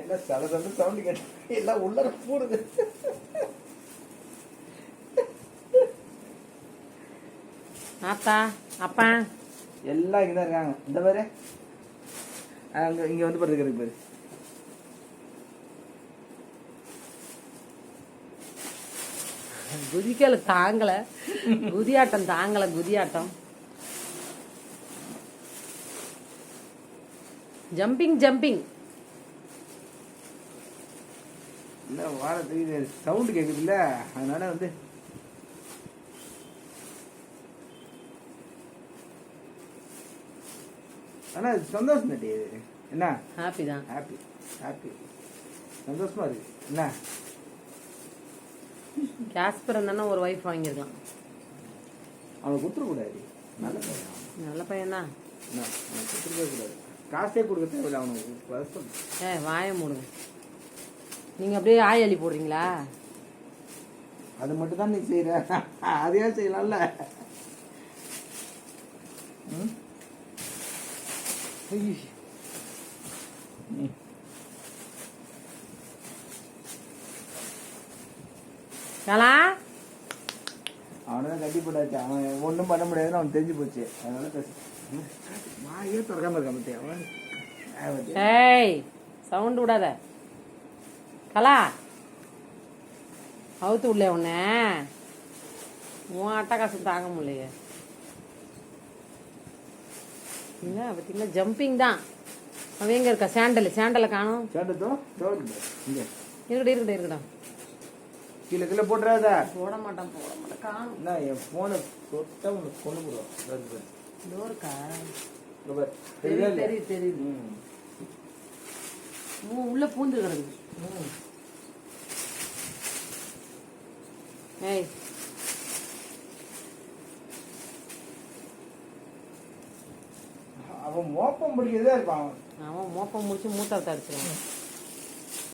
எல்லாம் சல சல சவுண்ட் கேட்டு எல்லாம் உள்ளர பூடுது. ஆத்தா அப்பா. எல்லாம் இங்கே தான் இருக்காங்க. இந்த பாரு. அங்க இங்க வந்து பாரு இருக்கு பாரு. குதிக்கல தாங்கல. குதியாட்டம் தாங்கல குதியாட்டம். ஜம்பிங் ஜம்பிங் இல்ல வாரத்துக்கு சவுண்ட் கேக்குதுல்ல அதனால வந்து ஆனா இது சந்தோஷம் இது. என்ன? ஹாப்பி தான். ஹாப்பி ஹாப்பி சந்தோஷமா இருக்கு. என்ன? கேஸ்பர் இருந்தானா ஒரு ஒய்ஃப் வாங்கியிருக்கலாம் அவனை கொடுத்துடக்கூடாது நல்ல பையன் நல்ல அவனை கொடுத்துருக்கவே கூடாது. காசே கொடுக்க தேவையில்ல அவனுக்கு. ஏ வாய மூடுங்க. நீங்க அப்படியே ஆய் அள்ளி போடுறீங்களா? அது மட்டும் தான் நீ செய்யற அதையே செய்யலாம்ல. கலா அவனை தான் கட்டி போட்டாச்சு. அவன் ஒன்றும் பண்ண முடியாதுன்னு அவன் தெரிஞ்சு போச்சு. அதனால பேச. வாயே திறக்காம இருக்கான் அவன்? ஏய் சவுண்ட் விடாத. கலா. அவுத்து விடல உன்ன. உன் அட்டகாசம் தாங்க முடியலையே. இல்லை பார்த்தீங்களா ஜம்பிங் தான். அவன் எங்க இருக்கா? சாண்டல் சாண்டலை காணும். இருக்கட்டும் இருக்கட்டும் இருக்கட்டும். கீழே கீழே போட்டுறாத. போட மாட்டான் போட மாட்டான். காணும். என்ன என் ஃபோனை தொட்டா உனக்கு கொண்டு பாரு. இதோ இருக்கா. தெரியுதா தெரியுது? தெரியுது உள்ள பூந்து கிடக்குது. ம். ஏய் அவன் மோப்பம் பிடிக்கிறதே இருப்பான். அவன் மோப்பம் முடிச்சு மூத்தத்தை அடிச்சிருவான்.